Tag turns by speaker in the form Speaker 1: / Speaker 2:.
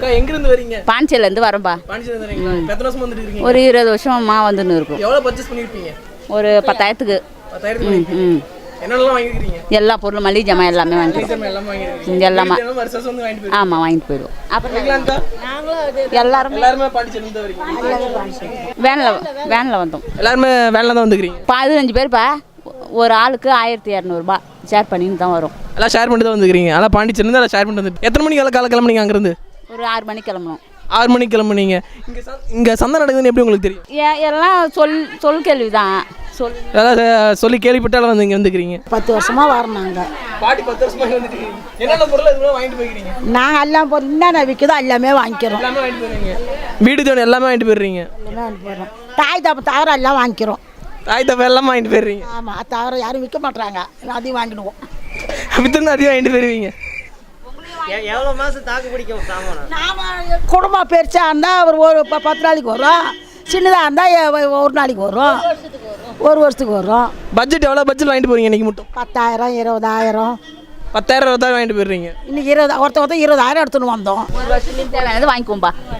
Speaker 1: அக்கா எங்கிருந்து வரீங்க?
Speaker 2: வரோம்பா ஒரு இருபது வருஷமா வந்துன்னு இருக்கும்.
Speaker 1: எவ்வளவு பர்ச்சேஸ் பண்ணிருப்பீங்க?
Speaker 2: ஒரு பத்தாயிரத்துக்கு. ம் எல்லா பொருளும் மளிகை ஜாமான் எல்லாமே
Speaker 1: எல்லாமே
Speaker 2: ம், எல்லாமே.
Speaker 1: வந்து வாங்கிட்டு போயிருக்கீங்க
Speaker 2: ஆமாம் வாங்கிட்டு போயிடுவோம். அப்புறம்? எல்லாருமே
Speaker 1: இருந்து
Speaker 2: வேனில் வேனில் வந்தோம்.
Speaker 1: எல்லாருமே வேலைல தான் வந்துக்கிறீங்க?
Speaker 2: பதினஞ்சு பேர்ப்பா. ஒரு ஆளுக்கு ஆயிரத்தி இரநூறுபா ஷேர் பண்ணின்னு தான் வரும்.
Speaker 1: எல்லாம் ஷேர் பண்ணிட்டு தான் வந்துக்கிறீங்க. இருந்து எல்லாம் ஷேர் பண்ணிட்டு வந்து எத்தனை மணிக்கு காலை காலை கிளம்புனீங்க அங்கிருந்து?
Speaker 2: ஒரு ஆறு மணிக்கு கிளம்பணும்
Speaker 1: ஆறு மணிக்கு கிளம்புனீங்க. இங்க சந்தை இங்க சந்தை நடக்குதுன்னு எப்படி உங்களுக்கு தெரியும்?
Speaker 2: ஏ எல்லாம் சொல் சொல் கேள்வி தான் சொல்.
Speaker 1: அதாவது சொல்லி கேள்விப்பட்டாலும் வந்து இங்க வந்துக்கிறீங்க.
Speaker 3: பத்து வருஷமா வரோம் நாங்கள்
Speaker 1: பாட்டி பத்து வருஷமா என்னென்ன பொருள் இதுவரை வாங்கிட்டு போய்க்கிறீங்க
Speaker 3: நாங்கள் எல்லாம் பொருள் என்னென்ன விற்குதோ எல்லாமே வாங்கிக்கிறோம்.
Speaker 1: எல்லாமே வாங்கிட்டு போயிருங்க வீடு தேவை எல்லாமே வாங்கிட்டு போயிடுறீங்க
Speaker 3: எல்லாமே வாங்கிட்டு போயிடுறோம் தாய் தப்பு தவிர எல்லாம் வாங்கிக்கிறோம்.
Speaker 1: தாய் தப்ப எல்லாமே வாங்கிட்டு போயிடுறீங்க
Speaker 3: ஆமாம் தவிர யாரும் விற்க மாட்றாங்க. அதையும் வாங்கிடுவோம்.
Speaker 1: வித்து அதிகம் வாங்கிட்டு போயிருவீங்க.
Speaker 4: எவ்வளோ மாதம் தாக்கு பிடிக்கும் சாமான்?
Speaker 3: நாம குடும்பம் பெருசாக இருந்தால் ஒரு ஒரு ப- பத்து நாளைக்கு வரும். சின்னதாக இருந்தால் ஒரு நாளைக்கு வரும். ஒரு வருஷத்துக்கு வரும்.
Speaker 1: பட்ஜெட் எவ்வளோ பட்ஜெட் வாங்கிட்டு போறீங்க இன்னைக்கு மட்டும்.
Speaker 3: பத்தாயிரம் இருபதாயிரம்.
Speaker 1: பத்தாயிரம் இருபதாயிரம் வாங்கிட்டு போயிடுறீங்க.
Speaker 3: இன்னைக்கு இருபது ஒருத்த ஒருத்தர் இருபதாயிரம் எடுத்துன்னு வந்தோம்.
Speaker 2: ஒரு வருஷத்துக்கு தேவையானது வாங்கிக்குவோம்பா.